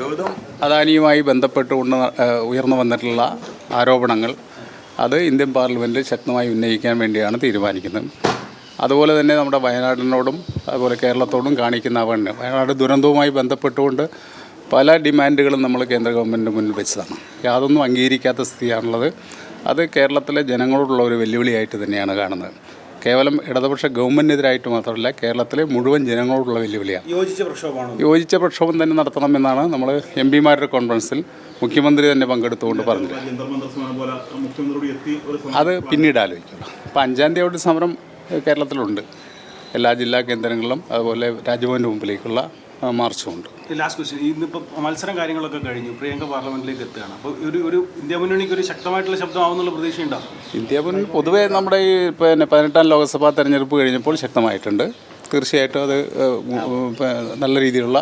ഗൗതം. അദാനിയുമായി ബന്ധപ്പെട്ടുകൊണ്ട് ഉയർന്നു വന്നിട്ടുള്ള ആരോപണങ്ങൾ അത് ഇന്ത്യൻ പാർലമെന്റിൽ ശക്തമായി ഉന്നയിക്കാൻ വേണ്ടിയാണ് തീരുമാനിക്കുന്നത്. അതുപോലെ തന്നെ നമ്മുടെ വയനാടിനോടും അതുപോലെ കേരളത്തോടും കാണിക്കുന്ന അവണ്ണം വയനാട് ദുരന്തവുമായി ബന്ധപ്പെട്ടുകൊണ്ട് പല ഡിമാൻഡുകളും നമ്മൾ കേന്ദ്ര ഗവൺമെന്റിന് മുന്നിൽ വെച്ചതാണ്. യാതൊന്നും അംഗീകരിക്കാത്ത സ്ഥിതിയാണുള്ളത്. അത് കേരളത്തിലെ ജനങ്ങളോടുള്ള ഒരു വെല്ലുവിളിയായിട്ട് തന്നെയാണ് കാണുന്നത്. കേവലം ഇടതുപക്ഷ ഗവൺമെന്റിനെതിരായിട്ട് മാത്രമല്ല കേരളത്തിലെ മുഴുവൻ ജനങ്ങളോടുള്ള വെല്ലുവിളിയാണ്. യോജിച്ച പ്രക്ഷോഭമാണ്? യോജിച്ച പ്രക്ഷോഭം തന്നെ നടത്തണമെന്നാണ് നമ്മൾ എം പിമാരുടെ കോൺഫറൻസിൽ മുഖ്യമന്ത്രി തന്നെ പങ്കെടുത്തുകൊണ്ട് പറഞ്ഞത്. അത് പിന്നീട് ആലോചിക്കുള്ളൂ അപ്പോൾ അഞ്ചാം തീയതി സമരം കേരളത്തിലുണ്ട്. എല്ലാ ജില്ലാ കേന്ദ്രങ്ങളിലും അതുപോലെ രാജ്ഭവന്റെ മുമ്പിലേക്കുള്ള മാർച്ചുമുണ്ട്. ലാസ്റ്റ് ക്വസ്റ്റ്യൻ ഇന്നിപ്പോൾ മത്സരം കാര്യങ്ങളൊക്കെ കഴിഞ്ഞു. പ്രിയങ്ക പാർലമെന്റിലേക്ക് എത്തുകയാണ്. അപ്പോൾ ഒരു ഒരു ഇന്ത്യ മുന്നണിക്ക് ഒരു ശക്തമായിട്ടുള്ള ശബ്ദമാവുന്നുള്ള പ്രതീക്ഷയുണ്ടോ? ഇന്ത്യ മുന്നണി പൊതുവേ നമ്മുടെ ഈ പിന്നെ പതിനെട്ടാം ലോക്സഭാ തെരഞ്ഞെടുപ്പ് കഴിഞ്ഞപ്പോൾ ശക്തമായിട്ടുണ്ട്. തീർച്ചയായിട്ടും അത് നല്ല രീതിയിലുള്ള